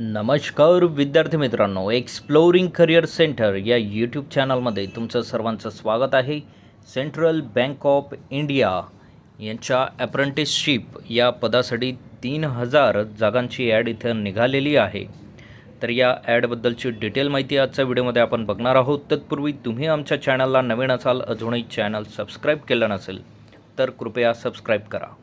नमस्कार विद्यार्थी मित्रांनो एक्सप्लोरिंग करिअर सेंटर या यूट्यूब चॅनलमध्ये तुमचं सर्वांचं स्वागत आहे. सेंट्रल बँक ऑफ इंडिया यांच्या अप्रेंटिसशिप या पदासाठी तीन हजार जागांची ॲड इथं निघालेली आहे. तर या ॲडबद्दलची डिटेल माहिती आजच्या व्हिडिओमध्ये आपण बघणार आहोत. तत्पूर्वी तुम्ही आमच्या चॅनलला नवीन असाल अजूनही चॅनल सबस्क्राईब केलं नसेल तर कृपया सबस्क्राईब करा.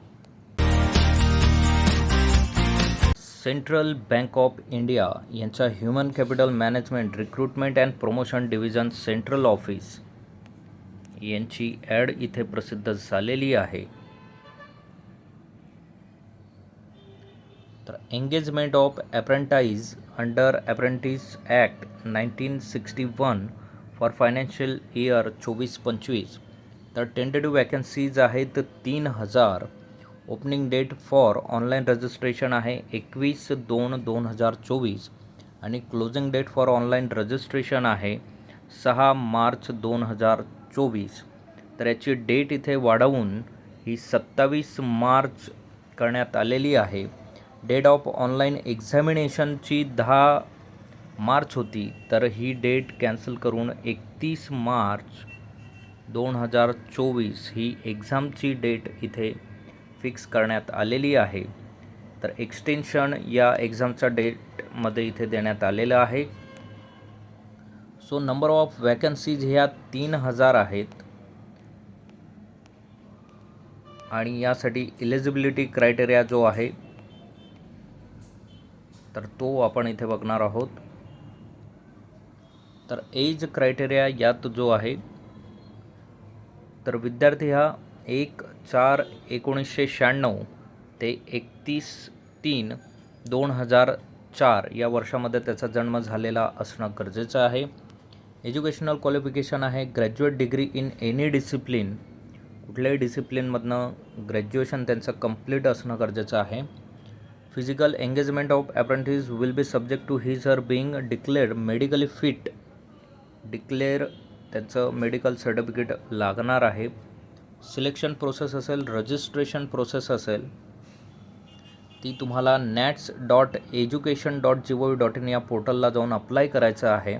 सेंट्रल बँक ऑफ इंडिया यांचा human capital management recruitment and promotion division central office यांची ॲड इथे प्रसिद्ध झालेली आहे. तर engagement of apprentice under apprentice act nineteen sixty one for financial year चोवीस पंचवीस. तर टेंटेटिव्ह वॅकन्सीज आहेत तीन हजार opening date for online registration आहे एकवीस दोन दोन हजार चोवीस. आणि closing date for online registration आहे सहा मार्च दोन हजार चोवीस. तर याची डेट इथे वाढवून ही सत्तावीस मार्च करण्यात आलेली आहे. डेट ऑफ ऑनलाईन एक्झामिनेशनची दहा मार्च होती तर ही डेट कॅन्सल करून एकतीस मार्च दोन हजार चोवीस ही एक्झामची डेट इथे फिक्स करण्यात आलेली आहे. तर एक्सटेन्शन या एक्झामच्या डेटमध्ये इथे देण्यात आलेलं आहे. सो नंबर ऑफ वॅकन्सीज ह्या तीन हजार आहेत. आणि यासाठी इलिजिबिलिटी क्रायटेरिया जो आहे तर तो आपण इथे बघणार आहोत. तर एज क्रायटेरिया यात जो आहे तर विद्यार्थी हा एक चार एकोणीसशे शहाण्णव ते एकतीस तीन दोन हजार चार या वर्षामध्ये त्याचा जन्म झालेला असणं गरजेचं आहे. एज्युकेशनल क्वालिफिकेशन आहे. Graduate degree in any discipline कुठल्याही डिसिप्लिनमधनं ग्रॅज्युएशन त्यांचं कंप्लीट असणं गरजेचं आहे. Physical engagement of apprentice will be subject to his her being declared medically fit declare त्यांचं मेडिकल सर्टिफिकेट लागणार आहे. सिलेक्शन प्रोसेस असेल रजिस्ट्रेशन प्रोसेस असेल ती तुम्हाला NATS dot education dot G O dot in या पोर्टलला जाऊन अप्लाय करायचं आहे.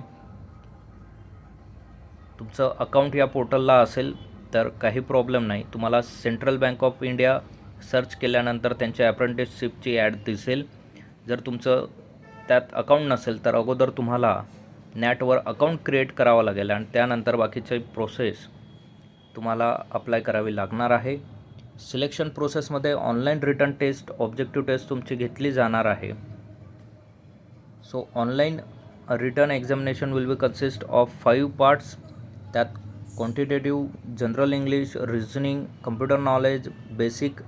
तुमचं अकाउंट या पोर्टलला असेल तर काही प्रॉब्लेम नाही. तुम्हाला central bank of India search केल्यानंतर त्यांच्या अप्रेंटिसशिपची ॲड दिसेल. जर तुमचं त्यात अकाउंट नसेल तर अगोदर तुम्हाला नॅटवर अकाउंट क्रिएट करावं लागेल आणि त्यानंतर बाकीचे प्रोसेस तुम्हाला अप्लाय करावी लागणार आहे. सिलेक्शन प्रोसेसमध्ये online written test objective test तुमची घेतली जाणार आहे. So online written examination will be consist of five parts त्यात quantitative general English reasoning computer knowledge basic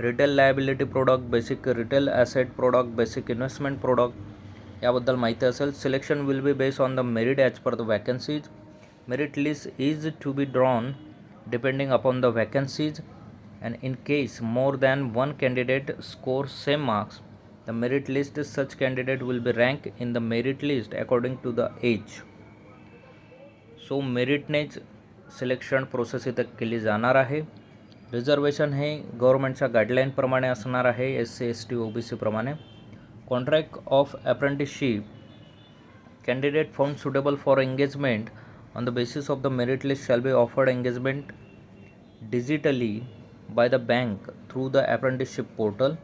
retail liability product basic retail asset product basic investment product याबद्दल माहिती असेल selection will be based on the merit as per the vacancies merit list is to be drawn depending upon the vacancies and in case more than one candidate scores same marks the merit list such candidate will be ranked in the merit list according to the age so मेरिटनेच selection process इथं केली जाणार आहे reservation हे गव्हर्मेंटच्या गाईडलाईनप्रमाणे असणार आहे S C S T O B सीप्रमाणे contract of apprenticeship candidate found suitable for engagement on the basis of the merit list shall be offered engagement digitally by the bank through the apprenticeship portal.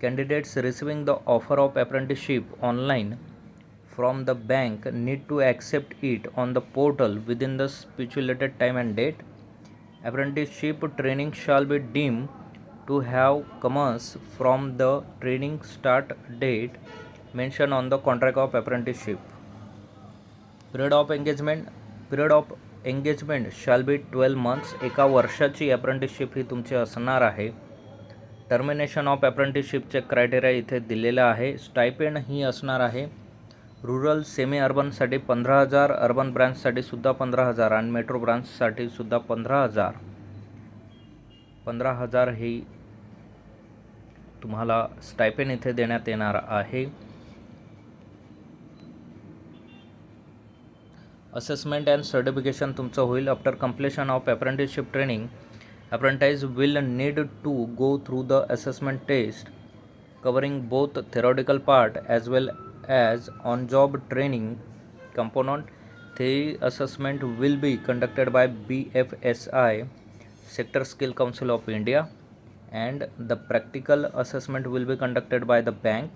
Candidates receiving the offer of apprenticeship online from the bank need to accept it on the portal within the stipulated time and date. Apprenticeship training shall be deemed to have commenced from the training start date mentioned on the contract of apprenticeship. Period of engagement period of engagement shall be twelve months एका वर्षाची apprenticeship ही तुमची असणार आहे. Termination of अप्रेंटिसशिपचे क्रायटेरिया इथे दिलेलं आहे. स्टायपेंड ही असणार आहे. रुरल सेमी अर्बनसाठी पंधरा हजार अर्बन ब्रांचसाठी सुद्धा पंधरा हजार आणि मेट्रो ब्रांचसाठी सुद्धा पंधरा हजार. पंधरा हजार ही तुम्हाला स्टायपेन इथे देण्यात येणार आहे. असेसमेंट अँड सर्टिफिकेशन तुमचं होईल after completion of apprenticeship training apprentice will need to go through the assessment test covering both theoretical part as well as on-job training component. The assessment will be conducted by BFSI, Sector Skill Council of India, and the practical assessment will be conducted by the bank.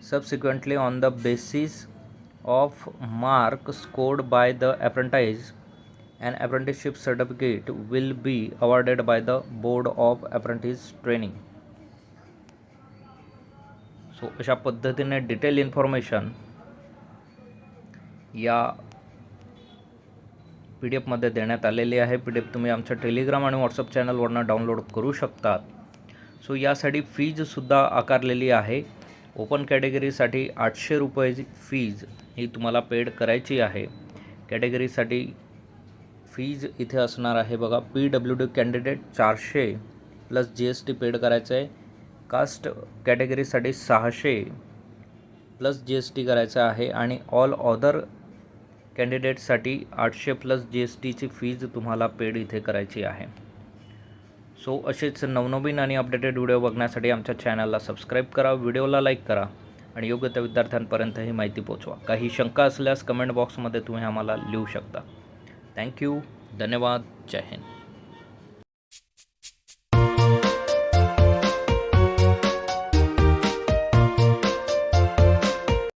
Subsequently, on the basis of mark scored by the apprentice and apprenticeship certificate will be awarded by the board of Apprentice training. So अशा पद्धतीने detail information या P D एफमध्ये देण्यात आलेली आहे. P D F तुम्ही आमच्या Telegram आणि व्हॉट्सअप चॅनलवरनं डाउनलोड करू शकतात. सो यासाठी फीजसुद्धा आकारलेली आहे. ओपन कॅटेगरीसाठी आठशे रुपये फीज ही तुम्हाला पेड करायची आहे. कॅटेगरीसाठी फीज इथे असणार आहे बघा. पी डब्ल्यू डी कॅन्डिडेट चारशे plus G S T paid करायचं आहे कास्ट कॅटेगरीसाठी सहाशे प्लस जी एस टी करायचं आहे आणि ऑल ऑदर कॅन्डिडेटसाठी आठशे प्लस जी एस टीची फीज तुम्हाला पेड इथे करायची आहे. सो असेच नवनवीन आणि अपडेटेड व्हिडिओ बघण्यासाठी आमच्या चॅनलला सबस्क्राईब करा व्हिडिओला लाईक करा. आणि योग्य त्या विद्यार्थ्यांपर्यंत ही माहिती पोचवा. काही शंका असल्यास कमेंट बॉक्समध्ये तुम्ही आम्हाला लिहू शकता. थँक्यू धन्यवाद. जय हिंद.